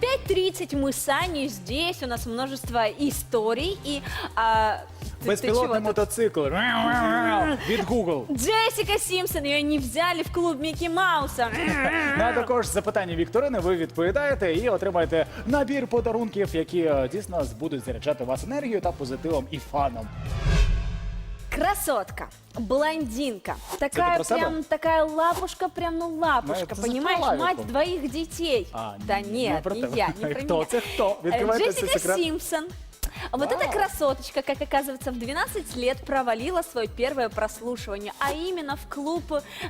5.30 мы с Аней здесь, у нас множество историй и... а, ты- ты Безпілотний чего тут? мотоцикл від Google. Джессика Симпсон, ее не взяли в клуб Микки Мауса. Ну а також запитання Вікторини ви відповідаєте і отримаєте набір подарунків, які е, дійсно будуть заряджати вас енергією та позитивом і фаном. Красотка, блондинка, ты такая про себя? прям, такая лапушка, прям ну лапушка, это за понимаешь, Клавику. мать двоих детей. А, да не нет, про не тебя. я, не про Кто меня. це хто? Э, Відкривайте цей Джессика секрет. Симпсон. А Вот эта красоточка, как оказывается, в 12 лет провалила свое первое прослушивание, а именно в клуб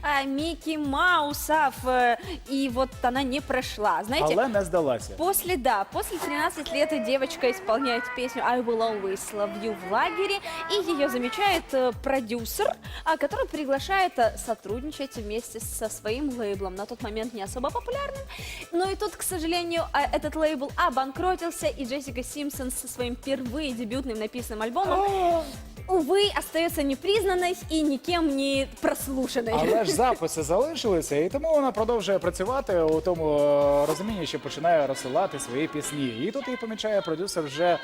а, Микки Маусов. э, И вот она не прошла. Знаете, Але не здалася. После, да, после 13 лет эта девочка исполняет песню I Will Always Love You в лагере, и ее замечает э, продюсер, а, который приглашает э, сотрудничать вместе со своим лейблом, на тот момент не особо популярным. Но и тут, к сожалению, а, этот лейбл обанкротился, и Джессика Симпсон со своим впервые дебютным написанным альбомом, увы, остается непризнанной и никем не прослушанной. Але ж записи залишилися, і тому вона продовжує працювати у тому е, розумінні, що починає розсилати свої пісні. І тут її помічає продюсер вже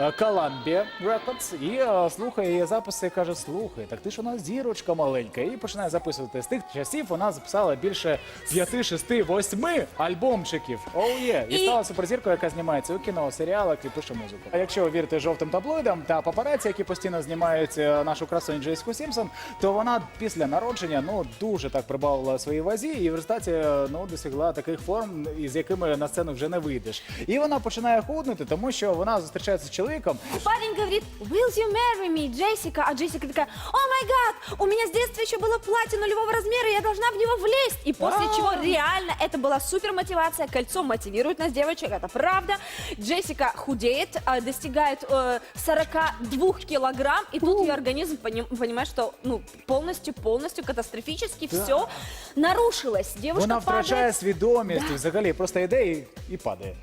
е, Columbia Records і е, слухає її записи і каже: слухай, так ти ж у нас зірочка маленька. І починає записувати з тих часів. Вона записала більше 5, 6, 8 альбомчиків. Оу є! І І- стала суперзіркою, яка знімається у кіно, серіалах і пише музику. А якщо ви вірите жовтим таблоїдам та папараці, які постійно знімають е, нашу красуню Джейську Сімпсон, то вона після народження ну дуже так прибавила своїй вазі, і в результаті е, ну досягла таких форм, із якими на сцену вже не вийдеш. І вона починає худнути, тому що вона зустрічається з чоловіком. Парень говорить, will you marry me, Джессика? А Джесіка така, о май гад, у меня с детства еще было платье нулевого размера, я должна в него влезть. И после А. чего реально это была супер мотивация, кольцо мотивирует нас, девочек, это правда. Джессика худеет, а, достигает э, 42 килограмм, и тут ее организм поним- понимает, что ну, полностью, полностью катастрофически Да. все нарушилось. Девушка Вона втрачає падает. свідомість, і взагалі просто йде і, і падає.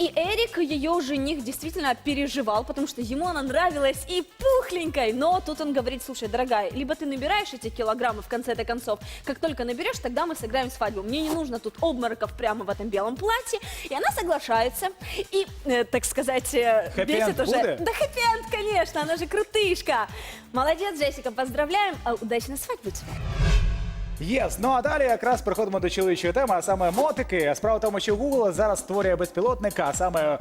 И Эрик, ее жених, действительно переживал, потому что ему она нравилась и пухленькой. Но тут он говорит, слушай, дорогая, либо ты набираешь эти килограммы в конце-то концов, как только наберешь, тогда мы сыграем свадьбу. Мне не нужно тут обмороков прямо в этом белом платье. И она соглашается. И, э, так сказать, э, Хэппи-энд бесит уже. будет? Да хэппи конечно, она же крутышка. Молодец, Джессика, поздравляем. А, Удачной свадьбы тебе. Єс, ну а далі якраз переходимо до чоловічої теми, а саме мотики. Справа в тому, що Google зараз створює безпілотника, а саме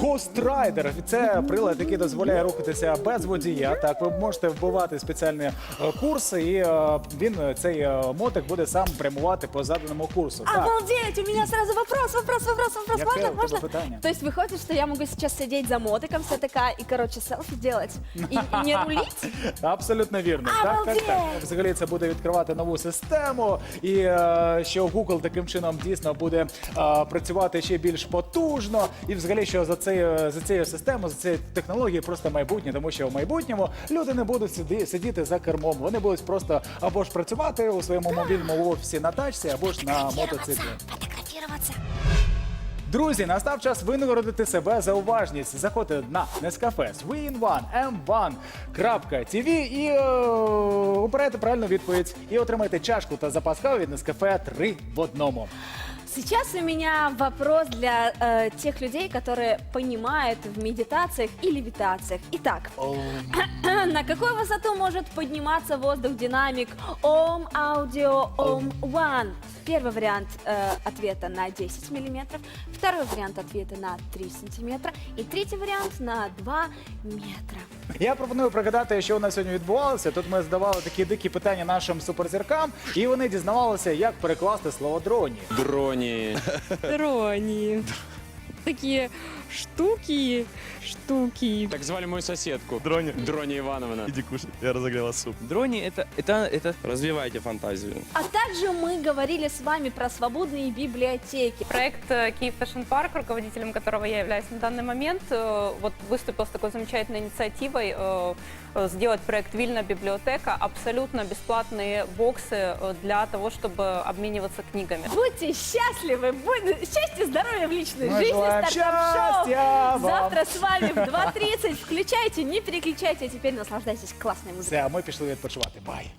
Ghost Rider. Це прилад, який дозволяє рухатися без водія. Так, ви можете вбивати спеціальні е, курси, і е, він е, цей е, мотик буде сам прямувати по заданому курсу. Так. Обалдеть! У меня сразу вопрос, вопрос, вопрос, вопрос. Яке Можно, у тебе можно? питання? То есть выходит, что я могу сейчас сидеть за мотиком вся такая и, короче, селфи делать и, и не рулить? Абсолютно вірно. Так, так, Обалдеть! так. Взагалі це буде відкривати нову систему, і е, що Google таким чином дійсно буде е, працювати ще більш потужно. І взагалі, що за цією за цією системою, за цією технологією просто майбутнє, тому що в майбутньому люди не будуть сиді, сидіти за кермом. Вони будуть просто або ж працювати у своєму мобільному офісі на тачці, або ж на мотоциклі. Друзі, настав час винагородити себе за уважність. Заходьте на Nescafe Swin1 m1.tv і е, обирайте правильну відповідь і отримайте чашку та запас кави від Nescafe 3 в одному. Сейчас у меня вопрос для э, тех людей, которые понимают в медитациях и левитациях. Итак, на какую высоту может подниматься воздух динамик Om Audio Om One? Первый вариант э, ответа на 10 миллиметров, второй вариант ответа на 3 сантиметра и третий вариант на 2 метра. Я пропоную пригадати, що у нас сьогодні відбувалося. Тут ми задавали такі дикі питання нашим суперзіркам, і вони дізнавалися, як перекласти слово дроні. Дроні. Дроні. Такие штуки, штуки. Так звали мою соседку. Дрони. Дрони Ивановна. Иди кушай, я разогрела суп. Дрони это, это, это развивайте фантазию. А также мы говорили с вами про свободные библиотеки. Проект э, Киев Fashion Парк, руководителем которого я являюсь на данный момент, э, вот выступил с такой замечательной инициативой э, сделать проект Вильна библиотека, абсолютно бесплатные боксы для того, чтобы обмениваться книгами. Будьте счастливы, будь... счастья, здоровья в личной Мы жизни, стартап-шоу. Завтра с вами в 2.30. Включайте, не переключайте, а теперь наслаждайтесь классной музыкой. Все, а ми пішли відпочивати. Бай!